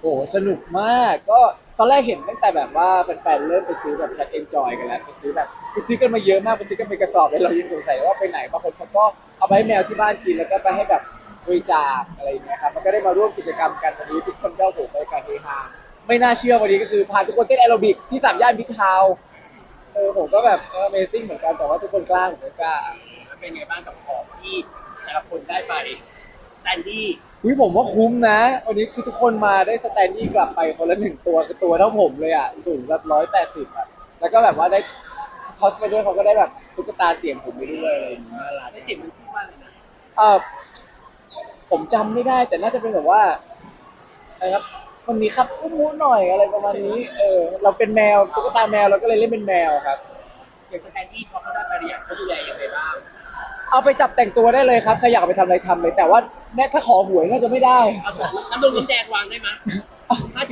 โอ้โหสนุกมากก็ตอนแรกเห็นตั้งแต่แบบว่าแฟนๆเริ่มไปซื้อแบบ Cat Enjoy กันแล้วไปซื้อแบบไปซื้อกันมาเยอะมากไปซื้อกันเป็นกระสอบเลยเรายังสงสัยว่าไปไหนบางคนเขาก็เอาไปให้แมวที่บ้านกินแล้วก็ไปให้แบบบริจาคอะไรอย่างเงี้ยครับมันก็ได้มาร่วมกิจกรรมกันวันนี้ทุกคนก็โอ้โหไปการเฮฮาไม่น่าเชื่อวันนี้ก็คือพาทุกคนเต้นแอโรบิกที่สามย่านมิตรทาวน์เออผมก็แบบเออ Amazing เหมือนกันแต่ว่าทุกคนกล้าผมก็กล้าเป็นไงบ้างกับของที่แต่ละคนได้ไป แตนดี้อุ้ยผมว่าคุ้มนะ วันนี้คือทุกคนมาได้สแตนดี้กลับไปคนละหนึ่งตัวคือตัวเท่าผมเลยอะสูงแบบร้อยแปดสิบอะแล้วก็แบบว่าได้คอสไปด้วยเขาก็ได้แบบตุ๊กตาเสียงผมไปด้วยอะไรอย่างเงี้ยน่ารักได้เสียงมันพูดว่าอะไรนะเออผมจำไม่ได้แต่น่าจะเป็นแบบว่าอะไรครับวันนี้ครับอุ้มมูหน่อยอะไรประมาณนี้ เออ เราเป็นแมวตุ๊กตาแมวเราก็เลยเล่นเป็นแมวครับ อย่างสแตนดี้พอเขาได้ไปเรียนเขาดูแลยังไงบ้าง เอาไปจับแต่งตัวได้เลยครับใครอยากเอาไปทำอะไรทำเลย แต่ว่า แม่ถ้าขอหวยน่าจะไม่ได้ เอาแต่น้ำดงน้ำแดงวางได้ไหม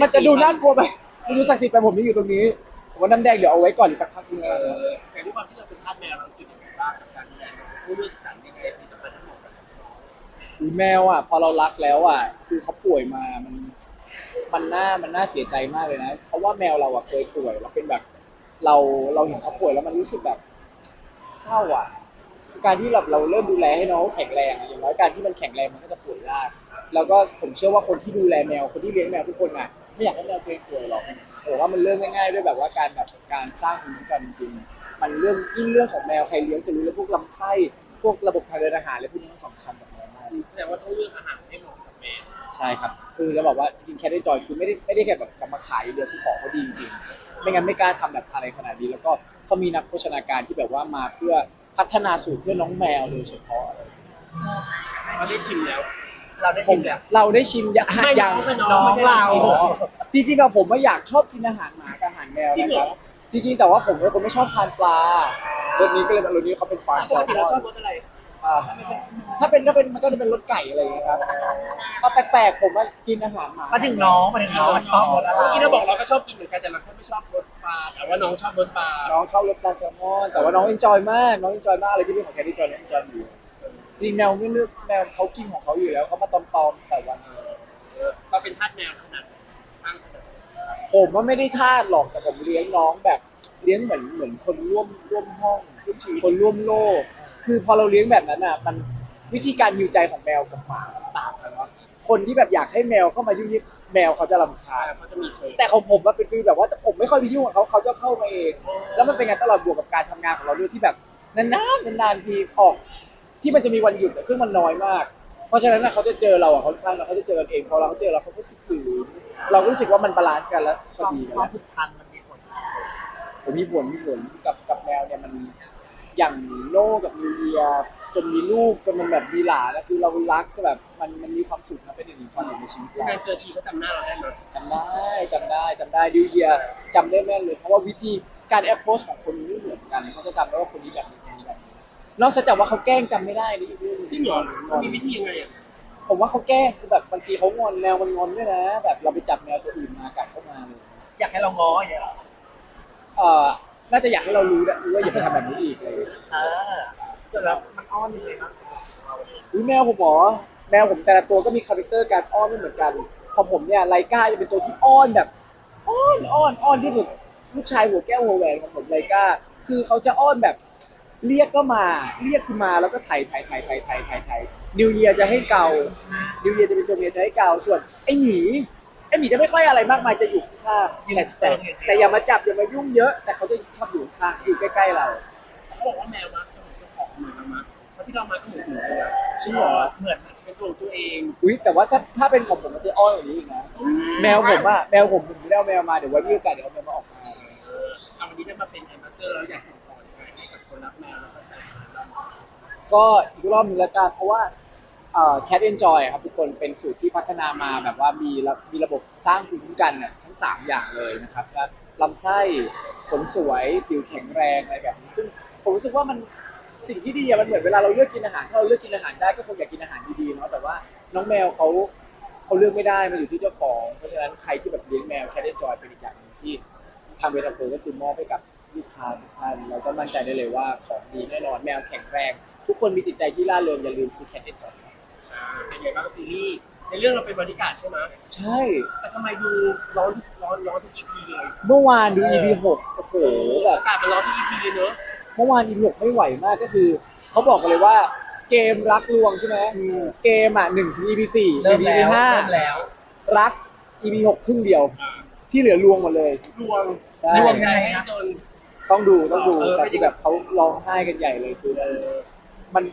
มันจะดูน่ากลัวไปมันดูศักดิ์สิทธิ์ไปผมนี่อยู่ตรงนี้ผมว่าน้ำแดงเดี๋ยวเอาไว้ก่อนอีกสักพักนึงเอนะอแต่ด้วยความที่เราเป็นทาสแมวเรารู้สึกยังไงบ้างกับการดูแลผู้เลือกสรรยังไงผลิตภัณฑ์ทั้งหมดอุ๊ยแมวอะ พอเรารักแล้วอะ คือเขาป่วยมามัน มันน่ามันน่าเสียใจมากเลยนะ เพราะว่าแมวเราอะเคยป่วยแล้วเป็นแบบ เราเราเห็นเขาป่วยแล้วมันรู้สึกแบบ เศร้าอะ คือการที่เราเราเริ่มดูแลให้น้องแข็งแรงอะอย่างน้อยการที่มันแข็งแรงมันก็จะป่วยยากแล้วก็ผมเชื่อว่าคนที่ดูแลแมวคนที่เลี้ยงแมวทุกคนน่ะไม่อยากให้แมวตัวเองป่วยหรอกแต่ว่ามันเริ่มง่ายๆด้วยแบบว่าการแบบการสร้างภูมิคุ้มกันจริงๆมันเรื่องยิ่งเรื่องของแมวใครเลี้ยงจะรู้เลยพวกลำไส้พวกระบบทางเดินอาหารอะไรพวกนี้มันสำคัญกับแมวมากแสดงว่าต้องเลือกอาหารให้เหมาะกับแมวใช่ครับ คือเราบอกว่าจริงๆแคทได้จอยคือไม่ได้ไม่ได้แค่แบบกลับมาขายอย่างเดียวคือของเขาดีจริงๆไม่งั้นไม่กล้าทำแบบอะไรขนาดนี้ แล้วก็เขามีนักโภชนาการที่แบบว่ามาเพื่อ พัฒนาสูตรเพื่อน้องแมวโดยเฉพาะอะไรเราได้ชิมแล้ว เราได้ชิมแล้ว เราได้ชิมยาไม่อย่างน้องไม่น้องน้องไม่ได้เราชิมอ๋อจริงๆอะผมไม่อยากชอบกินอาหารหมากับอาหารแมวจริงนะเหครอรับจริงๆแต่ว่าผมเป็นคนไม่ชอบทานปลารสนี้ก็เลยรสนี้เขาเป็นปลาปแซกลติมเราอนชอบรสอะไร อ่าถ้าเป็นถ้าเป็นมันก็จะเป็นรสไก่อะไรอย่างเงี้ยครับก็แปลกๆผมว่ากินอาหารหมามาถึงน้องมาถึงน้องชอบรสอะไรเมื่อกี้เราบอกเราก็ชอบกินเหมือนกันแต่เราแค่ไม่ชอบรสปลาแต่ว่าน้องชอบรสปลาน้องชอบรสปลาแซลมอนแต่ว่าน้องเอนจอยมากน้องเอนจอยมากเลยที่เป็นของแคทที่จอยน้องเอนจอยอยู่จริงแมวไม่เลือกแมวเขากินของเขาอยู่แล้วเขามาตอมๆแต่วันเราเป็นทาสแมวขนาดตั้งขนาดผมว่าไม่ได้ทาสหรอกแต่ผมเลี้ยงน้องแบบเลี้ยงเหมือนเหมือนคนร่วมร่วมห้องคนร่วมโลก คือพอเราเลี้ยงแบบนั้นอะ มันวิธีการฮิวใจของแมวกับหมามันต่างกันเนาะคนที่แบบอยากให้แมวเข้ามายุ่งยิ่งแมวเขาจะรำคาญเขาจะมีเชิงแต่ของผมมันเป็นฟีลแบบว่าผมไม่ค่อยไปยุ่งกับเขาเขาจะเข้ามาเอง แล้วมันเป็นงานตลอดบวกกับการทำงานของเราด้วยที่แบบนานๆนานๆทีออก ที่มันจะมีวันหยุดอะซึ่งมันน้อยมาก เพราะฉะนั้นน่ะเขาจะเจอเราอะค่อนข้างเราเขาจะเจอกันเองพอเราเขาเจอเราเขาก็คิดถึงเราก็รู้สึกว่ามันบาลานซ์กันแล้วคก็วามดีกันควาแล้วมผูกพันมันมีผลผมมีผลมีผลกับกับแมวเนี่ยมัน อย่างโน่กับนิวเยียจนมีลูกจนมันแบบมีหลานแล้วคือเรารักก็แบบมันมันมีความสุขนะเป็นอีกหนึ่งความสุขในชีวิตเรานานเจอทีเขาจำหน้าเราได้ไหมจำได้จำได้จำได้ดิวเยียจำได้แม่นเลย เพราะว่าวิธีการแอปโพสของคนไม่เหมือนกันเขาจะจำได้ว่าคนนี้แบบนี้คนนี้แบบนี้นอกจากว่าเขาแกล้งจำไม่ได้นี่อีกเรื่องหนึ่งที่เหรองอนมีวิธียังไงอะผมว่าเขาแกล้งคือแบบบางทีเขางอนแมวมันงอนด้วยนะ แบบเราไปจับแมวตัวอื่นมากัดเข้ามาเลยอยากให้เราง้ออย่างเงี้ยเหรอเอ่อ น่าจะอยากให้เรารู้นะรู้ว่าอย่าไปทำแบบนี้อีกเลยเออส่วนแล้วมันอ้อนยังไงบ้างเราอุ้ยแมวผมหมอแมวผมแต่ละตัวก็มีคาแรคเตอร์การอ้อนไม่เหมือนกันของผมเนี่ยไลก้าจะเป็นตัวที่อ้อนแบบอ้อนอ้อนอ้อนที่สุดลูกชายหัวแก้วหัวแหวนของผมไลก้าคือเขาจะอ้อนแบบ เรียกก็มา เรียกคือมาแล้วก็ไถ่ไถ่ไถ่ไถ่ไถ่ไถ่ไถ่นิวเยียจะให้เกานิวเยียจะเป็นตัวเมียจะให้เกาส่วนไอ้หมีไอ้หมีจะไม่ค่อยอะไรมากมายจะอยู่ข้างๆแต่แต่แต่อย่ามาจับอย่ามายุ่งเยอะ แต่เขาจะชอบอยู่ข้างอยู่ใกล้ๆเราเขาบอกว่าแมวมักจะเหมือนเจ้าของเหมือนเรามาเพราะที่เรามาก็เหมือนหนูเลยนะจริงเหรอเหมือนเป็นตัวของตัวเองอุ้ยแต่ว่าถ้าถ้าเป็นของผมมันจะอ้อนกว่านี้อีกนะแมวผมอะแมวผมผมไม่ได้เอาแมวมาเดี๋ยวไว้มีโอกาสเดี๋ยวเอาแมวมาออกมาเออเอาวันนี้ได้มาเป็นแอมบาสเตอร์แล้วอยากส่งต่อยังไงให้กับคนรักแมวแล้วก็แฟนเราก็อีกรอบหนึงแล้วกันเพราะว่า เอ่อ Cat Enjoy ครับทุกคนเป็นสูตรที่พัฒนามาแบบว่ามีระมีระบบสร้างภูมิคุ้มกันน่ะทั้ง 3 อย่างเลยนะครับและลำไส้ขนสวยผิวแข็งแรงอะไรแบบนี้ซึ่งผมรู้สึกว่ามันสิ่งที่ดีอะมันเหมือนเวลาเราเลือกกินอาหารถ้าเราเลือกกินอาหารได้ก็คงอยากกินอาหารดีๆเนาะแต่ว่าน้องแมวเขาเขาเลือกไม่ได้มันอยู่ที่เจ้าของ เพราะฉะนั้นใครที่แบบเลี้ยงแมว Cat Enjoy เป็นอีกอย่างหนึงที่ทางเวทาโพก็คือมอบให้กับลูกค้าทุกท่านเราก็มั่นใจได้เลยว่าของดีแน่นอนแมวแข็งแรง ทุกคนมีจิตใจที่ร่าเริงอย่าลืมซื้อแคทเอนจอย อ่าเป็นไงบ้างซีรีส์ในในเรื่องเราเป็นบริการดใช่ไหมใช่ แต่ทำไมดูร้อนร้อนร้อนทุก EP เลยเมื่อวานดู EP หกโอ้โหแบบ อากาศมันร้อนทุก EP เลยเนอะ เมื่อวาน EP หกไม่ไหวมากก็คือ เขาบอกกันเลยว่าเกมรักลวงใช่ไหมเกมอะหนึ่งถึง EP สี่เริ่ม EP แล้วห้าเริ่มแล้วรัก EP หกครึ่งเดียว อ่าที่เหลือลวงหมดเลยรวมใช่รวมใจให้จน ต้องดูต้องดูเออแต่ที่แบบเขาร้องไห้กันใหญ่เลยคือเออมัน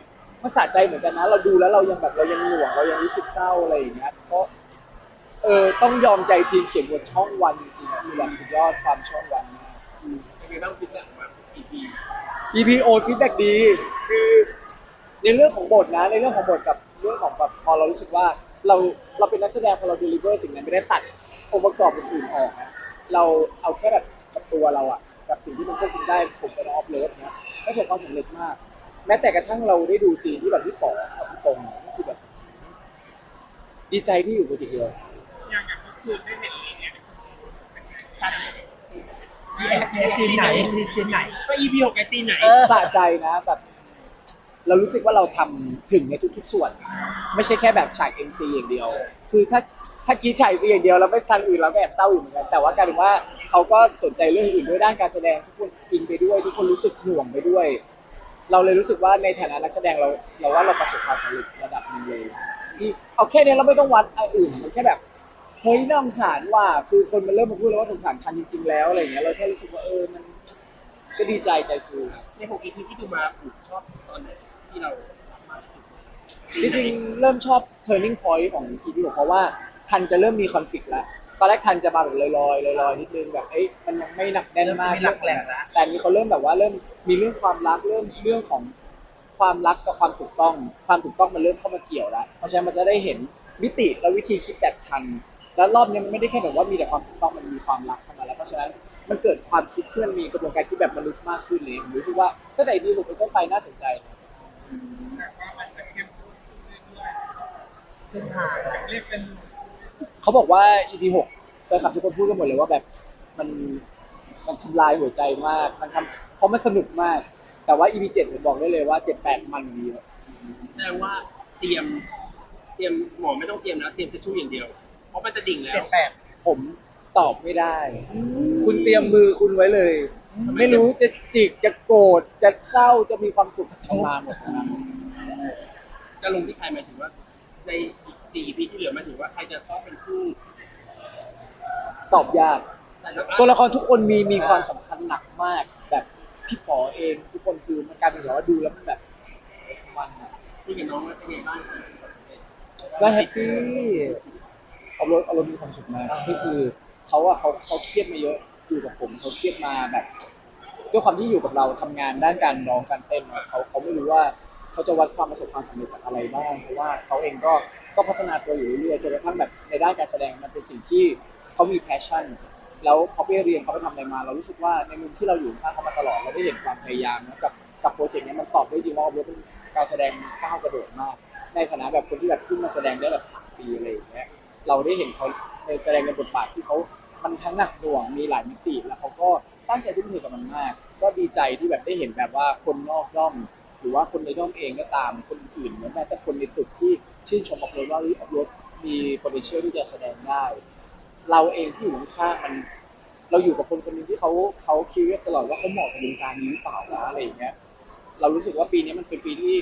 มันสะใจเหมือนกันนะ เราดูแล้วเรายังแบบเรายังหน่วงเรายังรู้สึกเศร้าอะไรอย่างเงี้ยเพราะเออต้องยอมใจทีมเขียนบทช่องวันจริงๆอะคือแบบสุดยอดความช่องวันมากอืมเป็นไงบ้างฟีดแบ็กมา EP EP โอฟีดแบ็กดี คือในเรื่องของบทนะ ในเรื่องของบทกับเรื่องของแบบพอเรารู้สึกว่าเราเราเป็นนักแสดงพอเราเดลิเวอร์สิ่งนั้นไม่ได้ตัดองค์ประกอบอื่นๆออกนะเราเอาแค่แบบกับตัวเราอะกับสิ่งที่มันควบคุมได้ผมเป็นออฟเลิฟนะก็เกิดความสำเร็จมาก แม้แต่กระทั่งเราได้ดูซีนที่แบบที่ป๋อกับพี่ตรงเนี่ยก็คือแบบดีใจที่อยู่โปรเจกต์เดียว อย่างอย่างก็คือได้เห็นเลยเนี่ยชัดเลยมีแอคมีซีนไหนมีซีนไหนก็ EP หกไอซีนไหนเออสะใจนะแบบ เรารู้สึกว่าเราทำถึงในทุกๆส่วน ไม่ใช่แค่แบบฉาก NC อย่างเดียว คือถ้าถ้าคิดฉาก NC อย่างเดียวแล้วไม่ทันอื่นเราก็แอบเศร้าอยู่เหมือนกัน แต่ว่ากลายเป็นว่าเขาก็สนใจเรื่องอื่นด้วยด้านการแสดงทุกคนอินไปด้วย ทุกคนรู้สึกหน่วงไปด้วย เราเลยรู้สึกว่าในฐานะนักแสดงเราเราว่าเราประสบความสำเร็จระดับหนึงเลย ที่เอาแค่เนี้ยเราไม่ต้องวัดอันอื่นมันแค่แบบเฮ้ยน่าสงสารว่าคือคนมันเริ่มมาพูดแล้วว่าสงสารทันจริง ๆ แล้วอะไรอย่างเงี้ยเราแค่รู้สึกว่าเออมัน ก็ดีใจใจฟูในหก EP ที่ดูมาผมชอบตอนไหนที่เราทำมากที่สุดจริงๆเริ่มชอบ turning point ของ EP 6เพราะว่าทันจะเริ่มมีคอนฟ lict แล้ว ตอนแรกทันจะมาแบบลอยๆลอยๆนิดนึงแบบเอ้ยมันยังไม่หนักแน่นมาก เริ่มมีหลักแหล่งแล้วแต่อันนี้เขาเริ่มแบบว่าเริ่มมีเรื่องความรักเริ่มเรื่องของความรักกับความถูกต้อง ความถูกต้องมันเริ่มเข้ามาเกี่ยวแล้ว เพราะฉะนั้นมันจะได้เห็นมิติและวิธีคิดแบบทัน แล้วรอบนี้มันไม่ได้แค่แบบว่ามีแต่ความถูกต้องมันมีความรักเข้ามาแล้ว เพราะฉะนั้นมันเกิดความคิดที่มันมีกระบวนการคิดแบบมนุษย์มากขึ้นเลยผมรู้สึกว่าตั้งแต่ EP 6เป็นต้นไปน่าสนใจขึ้นทางเขาบอกว่า EP หกแฟนคลับทุกคนพูดกันหมดเลยว่าแบบมันมันทำลายหัวใจมากมันทำเพราะมันสนุกมาก แต่ว่า EP เจ็ดผมบอกได้เลยว่าเจ็ดแปดมันดีอะแสดงว่าเตรียม เตรียมหมอไม่ต้องเตรียมนะเตรียมทิชชู่อย่างเดียว เพราะมันจะดิ่งแล้เจ็วดแปดผมตอบไม่ได้ คุณเตรียมมือคุณไว้เลยไม่รู้จะจิกจะโกรธจะเศร้าจะมีความสุขทำมาหมดทั้งนั้นจะลงที่ใครหมายถึงว่า ในอีก สี่ EP ที่เหลือหมายถึงว่าใครจะต้องเป็นผู้ตอบยาก แต่ละตัวละครทุกคนมีมีความสำคัญหนักมาก แบบพี่ป๋อเองทุกคนคือมันกลายเป็นแบบว่าดูแล้วมันแบบมันอะที่กับน้องว่าเป็นไงบ้างความสุขความสำเร็จก็แฮปปี้เอารมณ์เอารมณ์มีความสุขมากก็คือเขาอะเขาเขาเครียดมาเยอะอยู่กับผมเขาเครียดมาแบบด้วยความที่อยู่กับเราทำงานด้านการร้องการเต้นเนอะเขาเขาไม่รู้ว่าเขาจะวัดความประสบความสำเร็จจากอะไรบ้างเพราะว่าเขาเองก็ ก็พัฒนาตัวอยู่เรื่อยๆจนกระทั่งแบบในด้านการแสดงมันเป็นสิ่งที่เขามีแพชชั่น แล้วเขาไปเรียนเขาไปทำอะไรมา เรารู้สึกว่าในมุมที่เราอยู่ข้างเขามาตลอดเราได้เห็นความพยายามนะกับกับโปรเจกต์นี้มันตอบได้จริงว่าเป็นการแสดงก้าวกระโดดมาก ในฐานะแบบคนที่แบบเพิ่งมาแสดงได้แบบสามปีอะไรอย่างเงี้ยเราได้เห็นเขาในแสดงในบทบาทที่เขามันทั้งหนักหน่วงมีหลายมิติแล้วเขาก็ตั้งใจทุ่มเทกับมันมาก ก็ดีใจที่แบบได้เห็นแบบว่าคนนอกย่อม หรือว่าคนในย่อมเองก็ตามคนอื่นแม้แต่คนในตึกที่ชื่นชมออกรถว่าเฮ้ยออกรถมี potential ที่จะแสดงได้ เราเองที่อยู่ข้างๆมันเราอยู่กับคนคนหนึงที่เขาเขาคิดตลอดว่าเขาเหมาะกับวงการนี้หรือเปล่าวะอะไรอย่างเงี้ยเรารู้สึกว่าปีนี้มันเป็นปีที่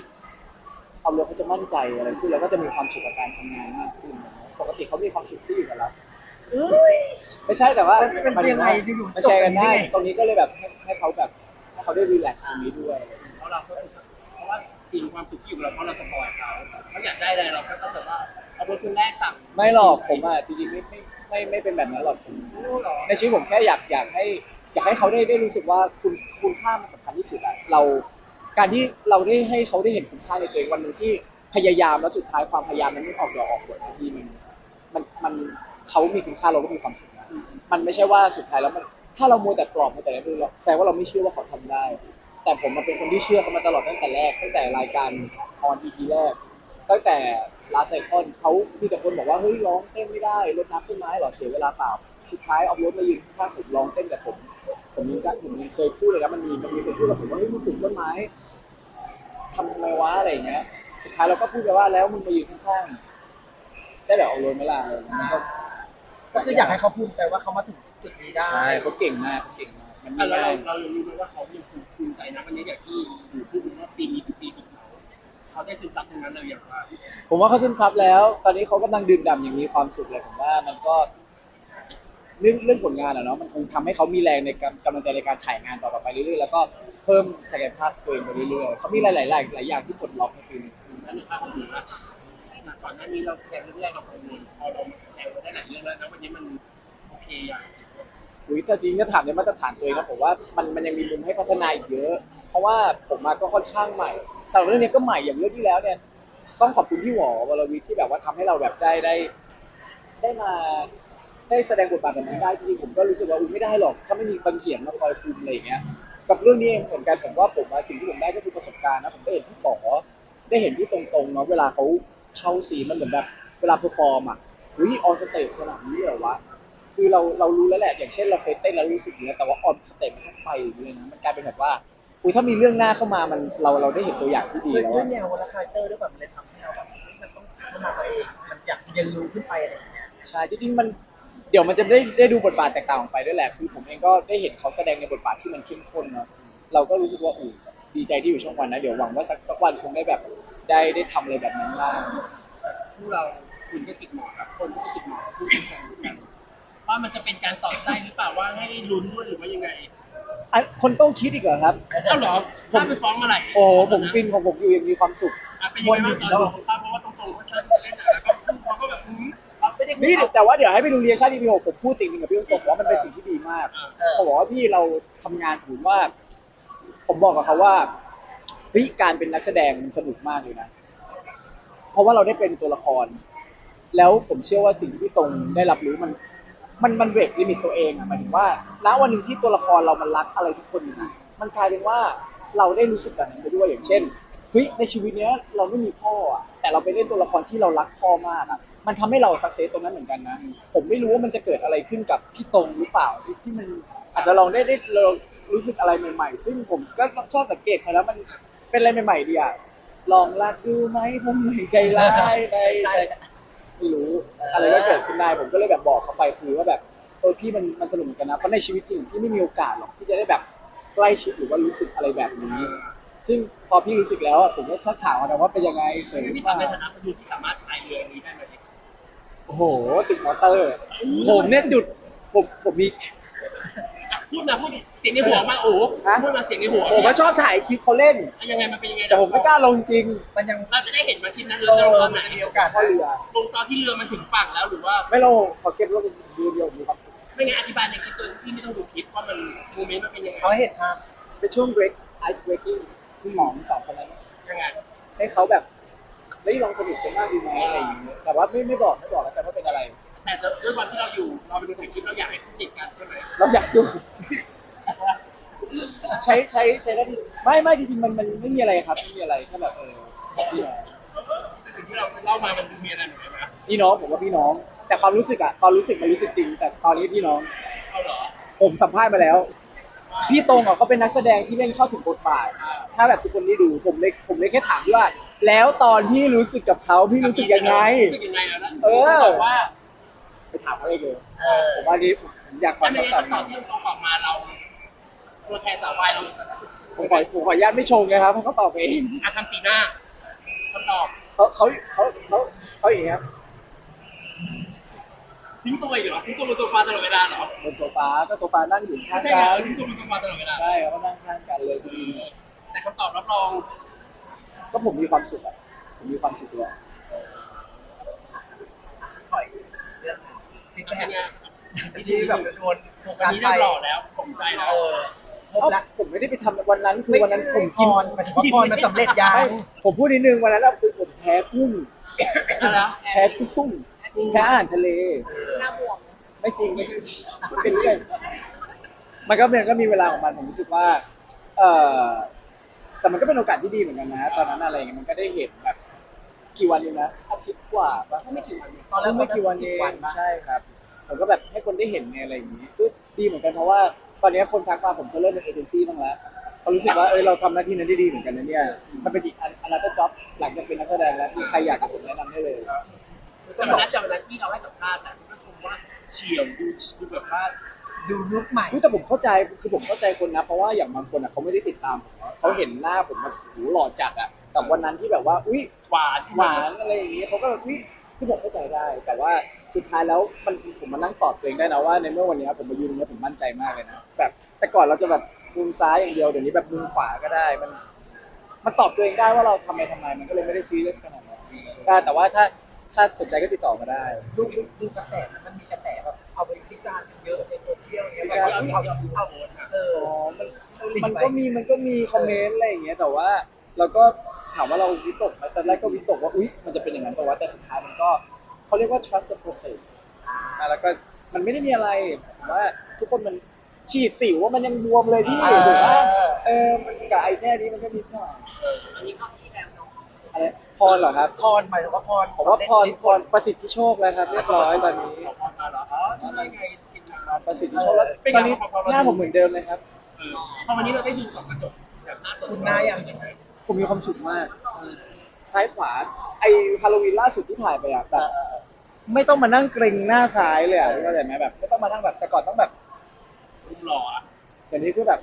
เอารถเขาจะมั่นใจอะไรขึ้นแล้วก็จะมีความสุขกับการทำงานมากขึ้นนะปกติเขามีความสุขที่อยู่กับเราเอ้ยไม่ใช่แต่ว่ามันเป็นหายถึยังไงว่าอยู่ๆมาแชร์กันได้จบกันได้ไงตรงนี้ก็เลยแบบให้ให้เขาแบบให้เขาได้รีแลกซ์ตรงนี้ด้วยเพราะเราก็ เพราะว่าทีมความสุขที่อยู่กับเราเพราะเราสปอยเขาเขาอยากได้อะไรเราก็ต้องแบบว่าเอารถคนแรกสั่งไม่หรอกผมอะจริงๆไม่ไม่ไม่ไม่เป็นแบบนั้นหรอกผมหรอในชีวิตผมแค่อยากอยากให้อยากให้เขาได้ได้รู้สึกว่าคุณคุณค่ามันสำคัญที่สุดอะเราการที่เราได้ให้เขาได้เห็นคุณค่าในตัวเองวันหนึ่งที่พยายามแล้วสุดท้ายความพยายามมันไม่ออกดอกออกผลบางทีมันมันมันเขามีคุณค่าเราก็มีความสุขนะมันไม่ใช่ว่าสุดท้ายแล้วมันถ้าเรามัวแต่ปลอบมัวแต่อะไรไม่รู้หรอกแสดงว่าเราไม่เชื่อว่าเขาทำได้ แต่ผมมันเป็นคนที่เชื่อเขามาตลอดตั้งแต่แรกตั้งแต่รายการออนอีพีแรกตั้งแต่ลาไซคอนเขามีแต่คนบอกว่าเฮ้ยร้องเต้นไม่ได้รดน้ำต้นไม้เหรอเสียเวลาเปล่าสุดท้ายเอารถมายืนข้างๆผมร้องเต้นกับผมผมยังก็ผมยังเคยพูดเลยนะมันมีมันมีคนพูดกับผมว่าเฮ้ยมึงปลูกต้นไม้ทำทำไมวะอะไรอย่างเงี้ย สุดท้ายเราก็พูดไปว่าแล้วมึงมายืนข้างๆในได้แบบเอาโรยไหมล่ะอะไรอย่างเงี้ยมันก็ก็คืออยากให้เขาภูมิใจว่าเขามาถึงจุดนี้ได้ ใช่เขาเก่งมากเขาเก่งมากมันอะไม่แล้วง่าเราย เรารู้ไหมว่าเขายัง ภูมิใจนะวันนี้อย่างที่อยู่พูดว่าปีนี้เป็นปีของเขาเขาได้ซึมซับตรงนั้นเลยอย่างว่าผมว่าเขาซึมซับแล้ว ตอนนี้เขากำลังดื่มด่ำอย่างมีความสุขเลยผมว่ามันก็เรื่องเรื่องผลงานอะเนาะมันคงทำให้เขามีแรงในการกำลังใจในการถ่ายงานต่อไปเรื่อยๆแล้วก็เพิ่มศักยภาพตัวเองไปเรื่อยๆเขามีหลายๆหลายหลายอย่างที่ปลดล็อกในปีนี้นั่นคือภาพของผมนะก่อนหน้านี้เราแสดงเรื่องแรกเรากังวลพอเราแสดงมาได้หลายเรื่องแล้วนะวันนี้มันโอเคอย่าง อุ้ยแต่จริงก็ถามในมาตรฐานตัวเองนะผมว่ามันมันยังมีมุมให้พัฒนาอีกเยอะ เพราะว่าผมมาก็ค่อนข้างใหม่สำหรับเรื่องนี้ก็ใหม่อย่างเรื่องที่แล้วเนี่ย ต้องขอบคุณพี่หวอวรวิทย์ที่แบบว่าทำให้เราแบบได้ได้ ได้มาได้แสดงบทบาทแบบนี้ได้จริงๆผมก็รู้สึกว่าอุ้ยไม่ได้หรอก ถ้าไม่มีบังเขียนมาคอยคุมอะไรอย่างเงี้ยกับเรื่องนี้เองเหมือนกันผมว่าผมว่าสิ่งที่ผมได้ก็คือประสบการณ์นะผมได้เห็นพี่ป๋อได้เห็นพี่ตรงๆเนาะเวลาเขาเข้าซีนมันเหมือนแบบเวลาเพอร์ฟอร์มอะอุ้ยออนสเตจขนาดนี้เหรอวะ คือเราเรารู้แล้วแหละอย่างเช่นเราเคยเต้นแล้วรู้สึกอย่างเงี้ยแต่ว่าออนสเตจมันต้องไปอย่างเงี้ยนะมันกลายเป็นแบบว่าอุ้ยถ้ามีเรื่องหน้าเข้ามามันเราเราได้เห็นตัวอย่างที่ดีด้วยแล้วด้วยอะ แนวและคาแรคเตอร์ด้วยแบบมันเลยทำให้เราแบบเฮ้ยมันต้องพัฒนาตัวเองมันอยากเรียนรู้ขึ้นไปอะไรอย่างเงี้ยใช่จริงๆมันเดี๋ยวมันจะได้ได้ดูบทบาทแตกต่างออกไปด้วยแหละคือผมเองก็ได้เห็นเขาแสดงในบทบาทที่มันเข้มข้นเนาะเราก็รู้สึกว่าอู้ดีใจที่อยู่ช่องวันนะเดี๋ยวหวังว่าสักสักวันคงได้แบบได้ได้ทำอะไรแบบนั้นบ้างผู้เราคุณก็จิตหมอครับคนก็จิตหมอพูดกัน ว่ามันจะเป็นการสอดไส้หรือเปล่าว่าให้ลุ้นด้วยหรือว่ายังไงอะคนต้องคิดอีกเหรอครับ เอ้าเหรอถ้าไปฟ้องเมื่อไหร่โอ้ผมฟินของผมอยู่อย่างมีความสุข อะเป็นยังไงบ้างตอนดูของภาพเพราะว่าตรงๆเขาชอบที่จะเล่นหนังแล้วก็พูดเขาก็แบบอืมเราไม่ได้นี่แต่ว่าเดี๋ยวให้ไปดูเรียชั่น EP หกผมพูดสิ่งหนึ่งกับพี่ตรงๆว่ามันเป็นสิ่งที่ดีมากเออผมบอกว่าพี่เราทำงานสมมติว่า ผมบอกกับเขาว่าเฮ้ยการเป็นนักแสดงมันสนุกมากเลยนะ เพราะว่าเราได้เป็นตัวละคร แล้วผมเชื่อว่าสิ่งที่พี่ตรงได้รับรู้มัน มันมันเบรกลิมิตตัวเองอะหมายถึงว่าณวันหนึ่งที่ตัวละครเรามันรักอะไรสักคนหนึงอะมันกลายเป็นว่าเราได้รู้สึกแบบนั้นไปด้วยอย่างเช่นเฮ้ยในชีวิตเนี้ยเราไม่มีพ่ออะแต่เราไปเล่นตัวละครที่เรารักพ่อมากอะมันทำให้เราสักเซสตรงนั้นเหมือนกันนะ ผมไม่รู้ว่ามันจะเกิดอะไรขึ้นกับพี่ตรงหรือเปล่าที่ที่มันอาจจะลองได้ได้รู้สึกอะไรใหม่ ๆ ซึ่งผมก็ชอบสังเกตเขาแล้วมันเป็นอะไรใหม่ๆดีอะลองรักดูไหมผมไม่ใจร้ายในใจ ไม่รู้อะไรก็เกิดขึ้นได้ผมก็เลยแบบบอกเขาไปคือว่าแบบเออพี่มันมันสนุกเหมือนกันนะเพราะในชีวิตจริงพี่ไม่มีโอกาสหรอกที่จะได้แบบใกล้ชิดหรือว่ารู้สึกอะไรแบบนี้ ซึ่งพอพี่รู้สึกแล้วอะผมก็ชักถามเขานะว่าเป็นยังไงเสริมพี่ว่าทำในฐานะคนดูที่สามารถพายเรือนี้ได้ไหมโอ้โหติดมอเตอร์ผมเนี่ยหยุดผมผมมีอะ พูดมาพูดดิเสียงในหัวมาโอ้ฮะ พูดมาเสียงในหัวผมก็ชอบถ่ายคลิปเขาเล่นยังไงมันเป็นยังไงแต่ผมไม่กล้าลงจริงมันยังเราจะได้เห็นมาคลิปนั้นเราจะลงตอนไหนมีโอกาสเข้าเรือ ลงตอนที่เรือมันถึงฝั่งแล้วหรือว่า ไม่เราขอเก็บไว้เป็นดูเดียวมีความสุขไม่งั้นอธิบายในคลิปตัวที่ไม่ต้องดูคลิปว่ามันโมเมนต์มันเป็นยังไงเอาให้เห็นภาพเป็นช่วง break ice breaking ที่หมอมสองคนนั้น ยังไงให้เขาแบบเฮ้ยลองสนุกกันบ้างดีไหมอะไรอย่างเงี้ยแต่ว่าไม่ไม่บอกไม่บอกแล้วกันว่าเป็นอะไร แต่ด้วยความที่เราอยู่ เราไปดูถ่ายคลิปเราอยากให้สนิทกันใช่ไหมเราอยากดู ใช้ใช้ใช้ได้ที่ไม่ไม่จริงๆมันมันไม่มีอะไรครับไม่มีอะไรแค่แบบเออพี่น้องแต่สิ่งที่เราเล่ามามันดูมีอะไรเหมือนกันนะพี่น้องผมว่าพี่น้อง แต่ความรู้สึกอะตอนรู้สึกมันรู้สึกจริง แต่ตอนนี้พี่น้อง เอาเหรอผมสัมภาษณ์มาแล้ว พี่ตรงอะเขาเป็นนักแสดงที่เล่นเข้าถึงบทบาท ถ้าแบบทุกคนได้ดูผมเลยผมเลยแค่ถามว่า แล้วตอนที่รู้สึกกับเขาพี่รู้สึกยังไง รู้สึกยังไงแล้วเออ บอกว่า ไปถามเขาเองเลยเออ ผมว่านี่ผมอยากฟัถ้างไม่คำงั้นตอบคำตอบที่ตรงออกมาเราตัวแทนสาววายเราผมขอผมขออนุญาตไม่ชงนะครับให้เขาตอบเองอะทำสีหน้าคำตอบเขาเขาเขาเขาเขาอย่างเงี้ยครับทิ้งตัวอีกเหรอทิ้งตัวบนโซฟาตลอดเวลาเหรอบนโซฟาก็โซฟานั่งอยู่ข้าไม่งใช่กัไงนเออทิ้งตัวบนโซฟาตลอดเวลาใช่ครับก็นั่งข้างกันเลยคุณอินแต่คำตอบรับรองก็ผมมีความสุขอะผมมีความสุขเลย ปล่อยเรื่อง ที่เป็นไงที่แบบโดนโฟวักันสนี้ไปได้หล่อแล้วสมใจแล้วเออครบเอ้าละผมไม่ได้ไปทำวันนั้นคือวันนั้นผมกินพรหมายถึงว่าพรมันสำเร็จยังไม่ผมพูดนิดนึงวันนั้นอะคือผมแพ้กุ้งอะไรนะแพ้กุ้งแพ้อาหารทะเล หน้าบวมไม่จริงไม่จริงมันเป็นเรื่องมันก็เป็นก็มีเวลาของมันผมรู้สึกว่า เออแต่มันก็เป็นโอกาสที่ดีเหมือนกันนะ ตอนนั้นอะไรเงี้ยมันก็ได้เห็นแบบกี่วันเองนะอาทิตย์กว่าปะไม่กี่วันเองตอนแรกไม่กี่วันเองใช่ครับ ผมก็แบบให้คนได้เห็นไงอะไรอย่างนี้ก็ดีเหมือนกันเพราะว่าตอนนี้คนทักมาผมจะเริ่มเป็นเอเจนซี่บ้างแล้วเขารู้สึกว่าเออเราทำหน้าที่นั้นได้ดีเหมือนกันนะเนี่ยมันเป็นอีกอันอันนั้นก็จ็อบหลังจากเป็นนักแสดงแล้วที่ใครอยากกับผมแนะนำได้เลยถแต่วันนั้นแต่วันนั้นที่เราให้สัมภาษณ์แต่ก็ชมว่าเฉียวดูดูแบบว่าดูลุกใหม่อุ๊ยแต่ผมเข้าใจคือผมเข้าใจคนนะ เพราะว่าอย่างบางคนอะเขาไม่ได้ติดตามผมนะเขาเห็นหน้าผมแบบโหหล่อจัดอะแต่วันนั้นที่แบบว่า อุ้ยหวานหวานอะไรอย่างนี้เขาก็แบบอุ้ยคือผมเข้าใจได้ แต่ว่า สุดท้ายแล้วมันผมมานั่งตอบตัวเองได้นะว่าในเมื่อวันนี้ผมมายืนตรงนี้ผมมั่นใจมากเลยนะแบบแต่ก่อนเราจะแบบมุมซ้ายอย่างเดียวเดี๋ยวนี้แบบมุมขวาก็ได้มันมันตอบตัวเองได้ว่าเราทำไมทำไมมันก็เลยไม่ได้ซีเรียสขนาดนั้นได้แต่ว่าถ้าถ้าสนใจก็ติดต่อมาได้ ดูดูดูกระแสนะมันมีกระแสแบบเอาไปวิจารณ์กันเยอะในโซเชียลเนี่ยแบบที่ว่าเอาเอาที่เอาเอาโพสต์อะเอออ๋อมันมันก็มีมันก็มีคอมเมนต์อะไรอย่างเงี้ยแต่ว่าเราก็ถามว่าเราวิตกไหมตอนแรกก็วิตกว่าอุ๊ยมันจะเป็นอย่างนั้นแต่ว่าแต่สุดท้ายมันก็ เขาเรียกว่า trust the process อะแล้วก็มันไม่ได้มีอะไรผมว่าทุกคนมันฉีดสิวว่ามันยังบวมเลยพี่อ่า ถูกปะเออมันกับไอ้แค่นี้มันก็นิดหน่อยอันนี้เข้าที่แล้วเนาะอะไรพรเหรอครับพรหมายถึงว่าพรผมว่าพรพรประสิทธิโชคแล้วครับเรียบร้อยตอนนี้ขอพรมาเหรออ๋อนี่ไงกินมาประสิทธิโชคแล้วเป็นตไงอนนี้พอเราดูหน้าผมเหมือนเดิมเลยครับเออพอวันนี้เราได้ดูสองกระจกแบบหน้าสดคุณหน้าอย่างรู้สึกไงผมมีความสุขมาก ซ้ายขวา ไอฮาโลวีนล่าสุดที่ถ่ายไปอะแบบไม่ต้องมานั่งเกรงหน้าซ้ายเลยอะเข้าใจไหมแบบไม่ต้องมานั่งแบบแต่ก่อนต้องแบบรูปหล่ออะเดี๋ยวนี้คือแบบ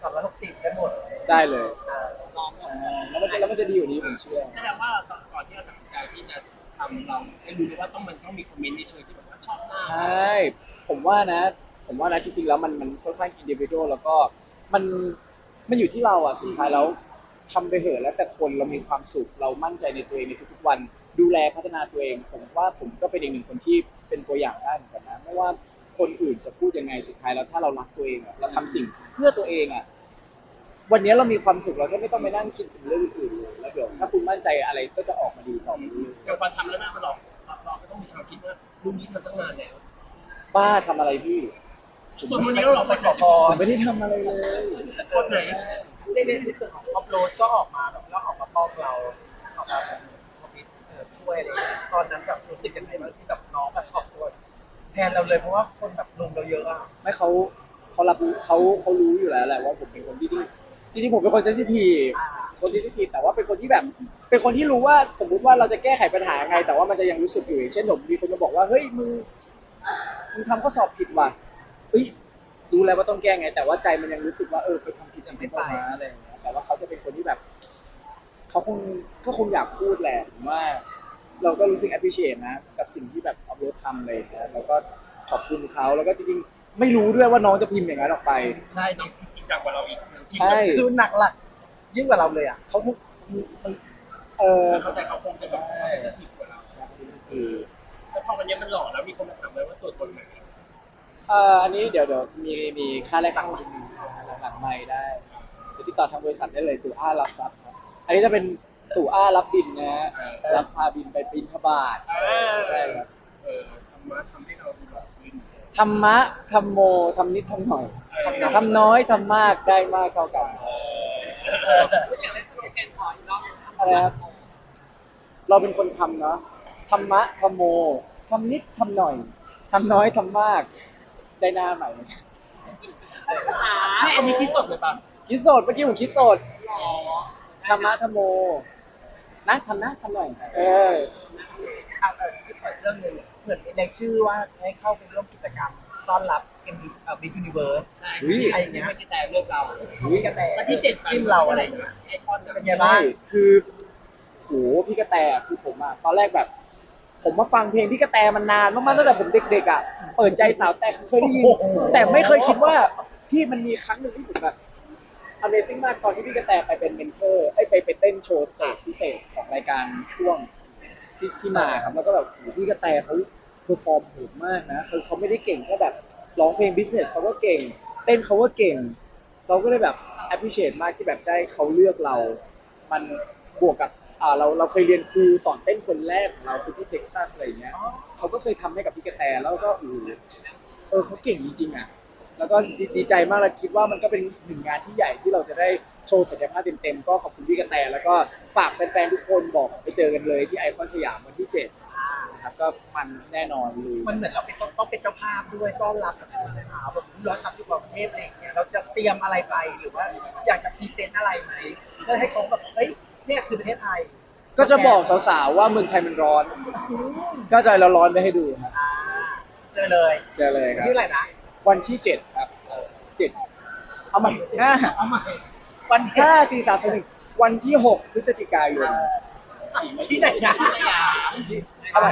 สามร้อยหกสิบกันหมดได้เลยอ่าใช่แล้วมันจะแล้วมันจะดีอยู่านี้ผมเชื่อแสดงว่าตอนก่อนที่เราตัดสินใจที่จะทำเราได้รู้เลยว่าต้องมันต้องมีคอมเมนต์ในเชิงที่แบบว่าชอบหน้าใช่ผมว่านะ ผมว่านะจริงๆแล้วมันมันค่อนข้างอินดิวิโดแล้วก็มันมันอยู่ที่เราอะสุดท้ายแล้ว ทำไปเถอะแล้วแต่คนเรามีความสุขเรามั่นใจในตัวเองในทุกๆวัน ดูแลพัฒนาตัวเอง ผมว่าผมก็เป็นอีกหนึ่งคนที่เป็นตัวอย่างได้เหมือนกันนะไม่ว่าคนอื่นจะพูดยังไงสุดท้ายแล้วถ้าเรารักตัวเองอะเราทำสิ่งเพื่อตัวเองอะวันนี้เรามีความสุขเราก็ไม่ต้องไปนั่งคิดถึงเรื่องอื่นๆเลยแล้วเดี๋ยวถ้าคุณมั่นใจอะไรก็จะออกมาดีต่อไปเรื่อยอย่างวันทำแล้วหน้ามันหลอกเราก็ต้องมีความคิดว่ารุ่นนี้มันตั้งนานแล้วๆบ้าทำอะไรพี่ส่วนวันนี้เราหลอกไปไปขอพผรมไม่ได้ทำอะไรเลยคนไหน ในในในส่วนของอัพโหลดก็ออกมาแบบแล้วออกมาป้อมเราออกมาเป็นคอมมิตเออช่วยอะไรอย่างเงี้ยตอนนั้นแบบรู้สึกยังไงบ้างที่แบบน้องแบบออกตัวแทนเราเลยเพราะว่าคนแบบลุมเราเยอะอะไม่เขาเขารับรู้เขาเขารู้อยู่แล้วแหละว่าผมเป็นคนที่จริงจริงๆผมเป็นคนเซนซิทีฟอ่าคนเซนซิทีฟแต่ว่าเป็นคนที่แบบ เป็นคนที่รู้ว่าสมมุติว่าเราจะแก้ไขปัญหาไง แต่ว่ามันจะยังรู้สึกอยู่อย่างเช่นผมมีคนมาบอกว่าเฮ้ยมึงมึงทำข้อสอบผิดว่ะเฮ้ย รู้แล้วว่าต้องแก้ไง แต่ว่าใจมันยังรู้สึกว่าเออไปทำผิดจริงๆเปล่าวะอะไรอย่างเงี้ยแต่ว่าเขาจะเป็นคนที่แบบเขาคงก็คงอยากพูดแหละผมว่า เราก็รู้สึก appreciate นะ กับสิ่งที่แบบเอารถทำเลยนะแล้วก็ขอบคุณเขาแล้วก็จริงๆไม่รู้ด้วยว่าน้องจะพิมพ์อย่างนั้นออกไป ใช่น้องจริงจังกว่าเราอีกจริงใช่ คือหนักหลักยิ่งกว่าเราเลยอะเขาทุกมันเออเข้าใจเขาคงจะแบบจะผิดกว่าเราคือแต่พอวันนี้มันหล่อแล้วมีคนมาถามเลยว่าส่วนตนไหน เอ่ออันนี้เดี๋ยวเดี๋ยวมีมีค่าแรกเข้านิดนึงหลังไม่ได้จะติดต่อทางบริษัทได้เลยตู่อ้ารับทรัพย์ครับอันนี้จะเป็นตู่อ้ารับบินนะฮะรับพาบินไปบินทบาทใช่ครับเออธรรมะทำให้เราดูหล่อขึ้นธรรมะธรรมโมทำนิดทำหน่อยทำน้อยทำมากได้มากเท่ากันอยากได้สโลแกนขออีกรอบอะไรครับเราเป็นคนทำเนาะธรรมะธรรมโมทำนิดทำหน่อยทำน้อยทำมาก ได้หน้าใหม่หาให้อันนี้คิดสดเลยป่ะคิดโสดเมื่อกี้ผมคิดโสดหรอธรรมะธรรมโมนะทำนะทำหน่อยเอออะเออที่ขออีกเรื่องหนึ่งเหมือนในชื่อว่าให้เข้าไปร่วมกิจกรรมต้อนรับเอ็มเอ่อบิ๊กยูนิเวิร์สใช่อุ๊ยไอ้เนี้ยไม่ได้แต่เรื่องเราพี่กระแตวันที่เจ็ดจิ้มเราอะไรอย่างเงี้ยไอคอนเป็นไงบ้างใช่คือโหพี่กระแตคือผมอะตอนแรกแบบ ผมมาฟังเพลงพี่กระแตมันนานมากๆตั้งแต่ผมเด็กๆอะเปิดใจสาวแต่เคยได้ยินโอ้โหแต่ไม่เคยคิดว่าพี่มันมีครั้งหนึ่งที่ผมแบบ Amazing มากตอนที่พี่กระแตไปเป็นเมนเทอร์ไอยไปไปเต้นโชว์สเตจพิเศษของรายการช่วงที่ที่มาครับแล้วก็แบบโหพี่กระแตเขาเพอร์ฟอร์มโหดมากนะคือเขาไม่ได้เก่งแค่แบบร้องเพลงบิสเนสเขาก็เก่ง เต้นเขาก็เก่ง เราก็เลยแบบ appreciate มากที่แบบได้เขาเลือกเรา มันบวกกับ อ่าเราเราเคยเรียนครูสอนเต้นคนแรกของเราคือที่เท็กซัสอะไรอย่างเงี้ยอ๋อเขาก็เคยทำให้กับพี่กระแตแล้วก็โอ้โหเออเขาเก่งจริงๆอะแล้วก็ดีดีใจมากแล้วคิดว่ามันก็เป็นหนึ่งงานที่ใหญ่ที่เราจะได้โชว์ศักยภาพเต็มๆก็ขอบคุณพี่กระแตแล้วก็ฝากแฟนๆทุกคนบอกไปเจอกันเลยที่ไอคอนสยามวันที่เจ็ดอ่านะครับก็มันแน่นอนเลย มันเหมือนเราเป็นต้องต้องเป็นเจ้าภาพด้วยต้อนรับกับคนหาแบบย้อนกลับที่กรุงเทพอะไรอย่างเงี้ยเราจะเตรียมอะไรไปหรือว่าอยากจะพรีเซนต์อะไรไหมเพื่อให้เขาแบบเฮ้ย เนี่ยคือประเทศไทยก็จะบอกสาวๆว่าเมืองไทยมันร้อน ก็จะเราร้อนไปให้ดูครับอ่าเจอเลยเจอเลยครับที่อะไรนะวันที่เจ็ดครับเจ็ดเอาใหม่ห้าเอาใหม่วันห้าสี่สามสองหนึ่งวันที่หกพฤศจิกายนที่ไหนนะสยามเอาใหม่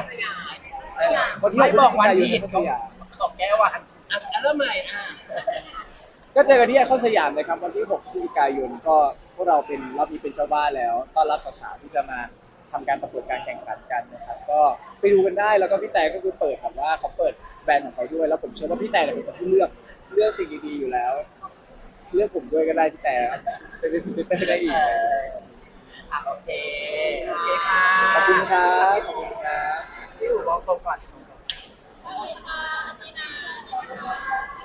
เออวันที่ไม่หกบอกวันพฤศผิจิดกายนที่สยาม ขอแก้วันอะอะเริ่มใหม่อะ ก็เจอกันที่ไอคอนสยามนะครับวันที่6พฤศจิกายนก็พวกเราเป็นรอบนี้เป็นชาวบ้านแล้วต้อนรับสาวๆที่จะมาทำการประกวดการแข่งขันกันนะครับก็ไปดูกันได้แล้วก็พี่แต่ก็คือเปิดแบบว่าเขาเปิดแบรนด์ของเขาด้วยแล้วผมเชื่อว่าพี่แต่เนี่ยเป็นคนที่เลือกเลือกสิ่งดีๆอยู่แล้ว เลือกผมด้วยก็ได้พี่แต่เป็นพรีเซนตอได้อีกโอเค โอเคค่ะขอบคุณครับขอบคุณครับ พี่อู๋บอกตรงก่อน ขอบคุณค่ะ